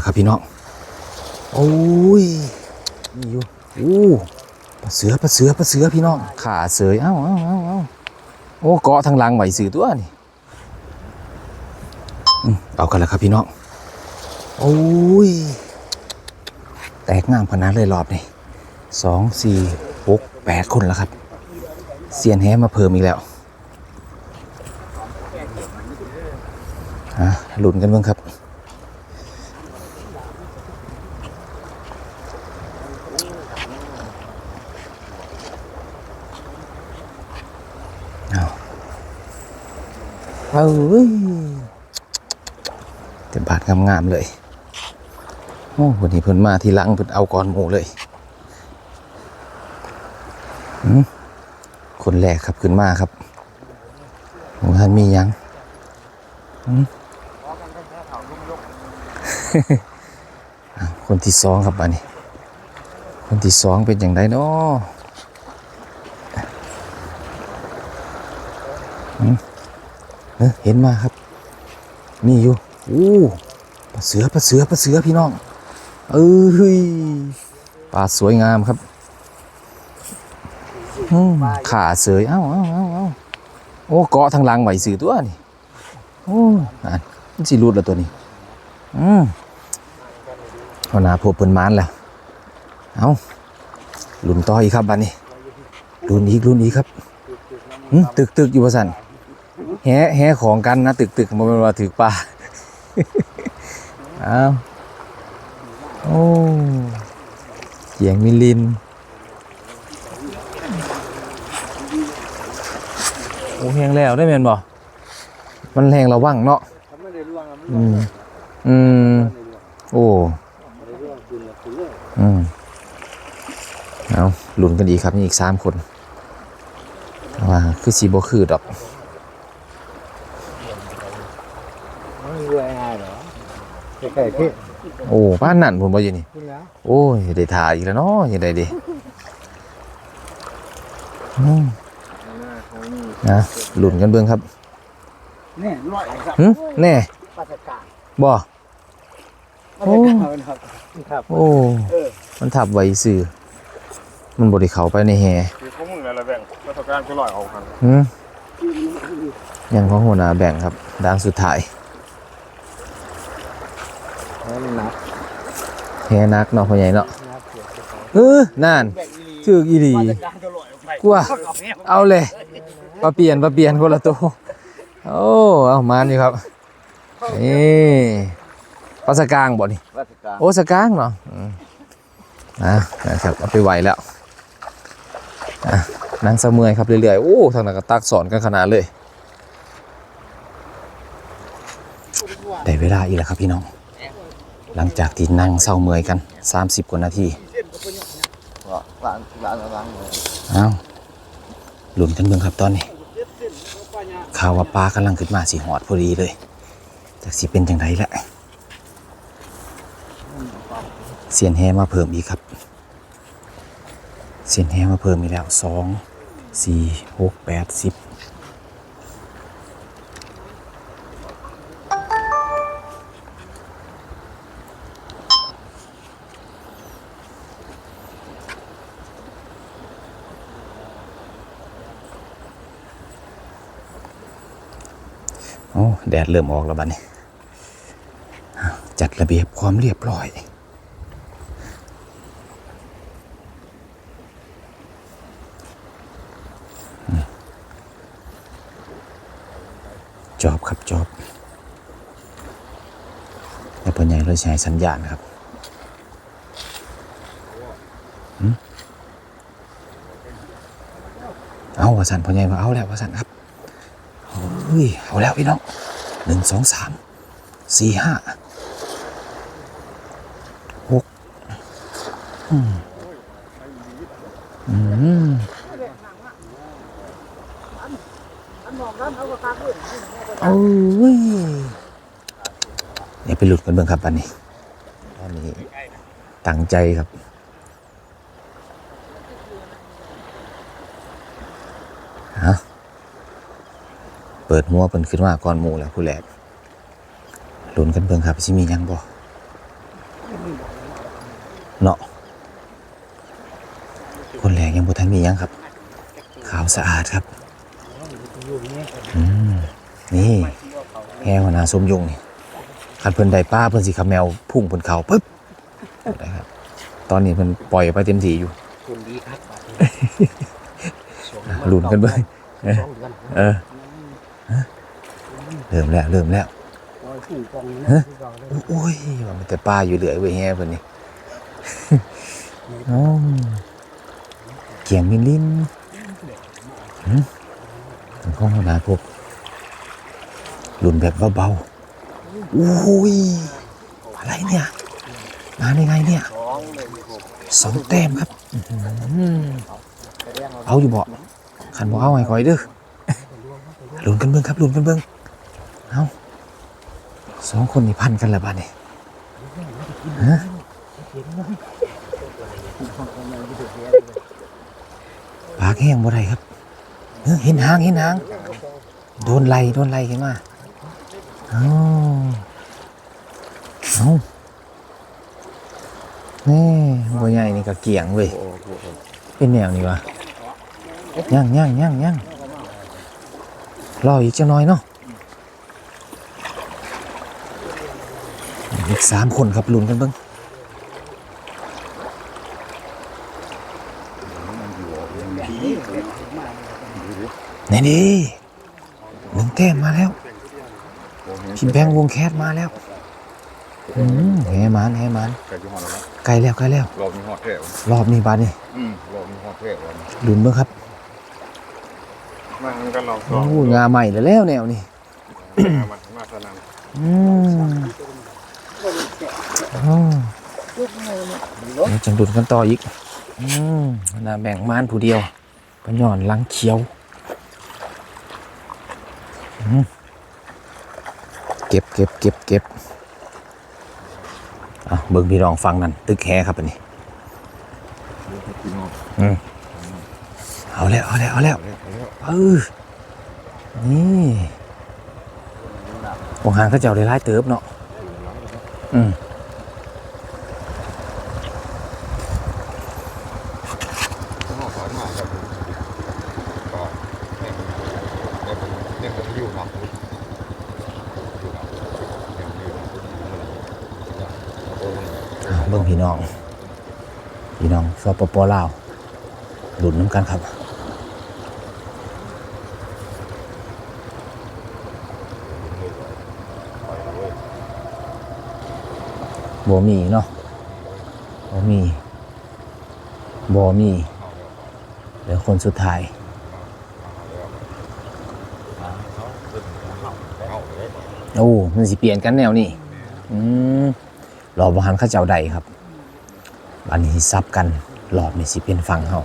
แล้วครับพี่น้องโอ้ยนี่อยู่อู้ปลาเสือปลาเสือปลาเสือพี่น้องขาเสือเอ้าเอ้าเอ้าเอ้าโอ้เกาะทางหลังไหวสื่อตัวนี่อืมเอากันแล้วครับพี่น้องโอ้ยแตกงามขนาดเลยรอบนี่สองสี่หกแปดคนแล้วครับเซียนแฮมาเพิ่มอีกแล้วอะหลุนกันเบ้างครับ เอาเว้ยแต่บาดงามๆเลยโอ้วันนี้เพิ่นมาทีหลังเพิ่นเอาก่อนหมูเลยคนแรกครับขึ้นมาครับหมูท่านมียังคนที่สองครับอันนี้ คนที่สองเป็นอย่างไรเนาะ เห็นมาครับ นี่อยู่อู้ปลาเสือปลาเสือปลาเสือพี่น้อง เอ้ยปลาสวยงามครับขาเสยเอ้าเอ้าเอ้าเอ้าโอ้เกาะทางหลังไหวสื่อตัวนี่โอ้อ่านมันสิรูดแล้วตัวนี้ อืมเอาหนาพบเปินมานแล้วเอาลุนต่ออีกครับบัดนี้ลุนอีกลุนอีกครับอืมตึกตึกอยู่ว่าสัน แห่แห่ของกันนะตึกตึกมันเป็นว่าถือปลาเอาโอ้เกียงมิลินโอ้แหงแล้วได้แมนบ่มันแหงระวังเนาะทำไม่ได้ร่วงอะมันอืมอืมโอ้อือืมเอาหลุนกันอีกครับนี่อีกสามคนว่าคือสีบ่คือดอก มันรวยง่ายเหรอ ใกล้ๆพี่โอ้บ้านนั่นผมบ่อยู่นี่คุณแล้วโอ้ยได้ถ่ายอีกแล้วเนาะยังได้ดิอืมนะหลุนกันเบิ่งครับนี่ร้อยครับหึแน่ปัสกาบ่ปัสกาครับครับโอ้ เออมันทับไว้ซื่อมันบ่ได้เข้าไปในแฮคือเขามึงอะไรแบ่งประสบการณ์ก็ลอยเอาคันหึยังของหัวหน้าแบ่งครับดังสุดท้าย มันหนักแฮนักเนาะพ่อใหญ่เนาะหนักเสียเออนั่นแบ่งอีหลีถือกอีหลีปัสกาก็ลอยออกไปกว่าเอาเลยมาเปลี่ยนมาเปลี่ยนคนละตัวโอ้เอามานี่ครับนี่ปลาสกางบ่นี่ปัสกาโอ้สกางเนาะอืมนะนะครับเอาไปไหวแล้วอะนั่งเสมือยครับเรื่อยๆโอ้ทางนั้นก็ตักสอนกันขนาดเลยได้เวลาอีกแล้วครับพี่น้อง หลังจากที่นั่งเศร้าเมื่อยกัน 30 กว่านาทีหลานหลานหลานเอาหลุนกันเบิ่งครับตอนนี้ข่าวว่าปลากำลังขึ้นมาสิหอดพอดีเลยจากสิเป็นจังไดละเสียนแฮมาเพิ่มอีกครับ เสียนแฮมาเพิ่มอีกแล้วสองสี่หกแปดสิบ โอ้แดดเริ่มออกแล้วบัดนี้จัดระเบียบความเรียบร้อย จอบครับจอบแล้วพ่อใหญ่เราใช้สัญญาณครับเอาวาสันพ่อใหญ่ว่าเอาแล้ววาสันครับ ฮ้ยเอาแล้วพี่น้องหนึ่งสองสามสี่ห้าหกอืมอืมเอาเว้ยเดี๋ยวไปหลุดกันเบิ่งครับอันนี้อันนี้ตั้งใจครับ เปิดหัวเปินขึ้นมาก่อนหมูแล้วผู้แรกหลุนกันเบิ่งครับสิมีหยังบ่เนาะคนแรกยังบ่ทันมีหยังครับ ขาวสะอาดครับอืมนี่แห้งหัวหน้าสมยงนี่คันเพิ่นได้ป้าเพิ่นสิขับแมวพุ่งเพิ่นเข้าปึ๊บนะครับ ตอนนี้เพิ่นปล่อยไปเต็มที่อยู่คุณดีครับลุ้นกันเบิ่งสองเดือนเออฮะ เริ่มแล้วเริ่มแล้วโอ้ยผู้กองนี่ฮะนะผู้กองเลยโอ้ยว่ามันแต่ป้าอยู่เหลือยเว้ยแฮ่เพิ่นนี่อ๋อเกียงมินลินหืมมันของหัวหน้าพวกลุ้นแบบเบาๆโอ้ยอะไรเนี่ย มาได้ไงเนี่ยสองเลยมีหกสองแต้มครับอื้อหือเอาอยู่บ่ขันบ่เอาให้คอยเด้อลุ้นกันเบิ่งครับลุ้นกันเบิ่ง เอาสองคนนี่พันกันแล้วบ้านี่ฮะปากแห้งบ่ได้ครับเห็นหางเห็นหาง โดนไล่โดนไล่ขึ้นมาเอาเอานี่บัวใหญ่นี่ก็เกี่ยงเว้ยเป็นแนวนี้วะย่างย่างย่างย่างรออีกจะน้อยเนาะ กสามคนครับลุ้นกันเบิ้งนี่ดีหนึ่งแต้มมาแล้ว พี่แบงค์วงแคสมาแล้วอืมแหมานแหมานไก่ยี่ห้อแล้วไกลแล้วไกลแล้ว รอบมีหอดแท้วะรอบนี้บาดนี่อืมรอบมีหอดแท้วันลุ้นเบิ้งครับมันกันเราสโอ้องโหงาใหม่แล้วแล้วแนวนี่มามาสนั่นอืม อ๋อเดี๋ยวจังดุนกันต่ออีกอืมน่าแบ่งม่านผู้เดียวปะย่อนลังเขียวเก็บเก็บเก็บเก็บอะเบิ่งพี่รองฟังนั่นตึกแฮครับอันนี้อืมเอาแล้วเอาแล้วเอาแล้วเออนี่วงหางเขาเจ้าได้ไล่เติบเนาะอืม หอดสายมากครับก็เนี่ยผมเนี่ยผมอยู่หนักอยู่หนักยังอยู่โอ้อะเบิ่งพี่น้อง พี่น้องสปปลาวหลุนน้ำกันครับบ่มีเนาะบ่มีบ่มี เดี๋ยวคนสุดท้าย โอ้ มันสิเปลี่ยนกันแนวนี่อืมรอบหันข้าเจ้าใดครับ อันนี้ซับกันรอบนี้สิเป็นฟังเฮา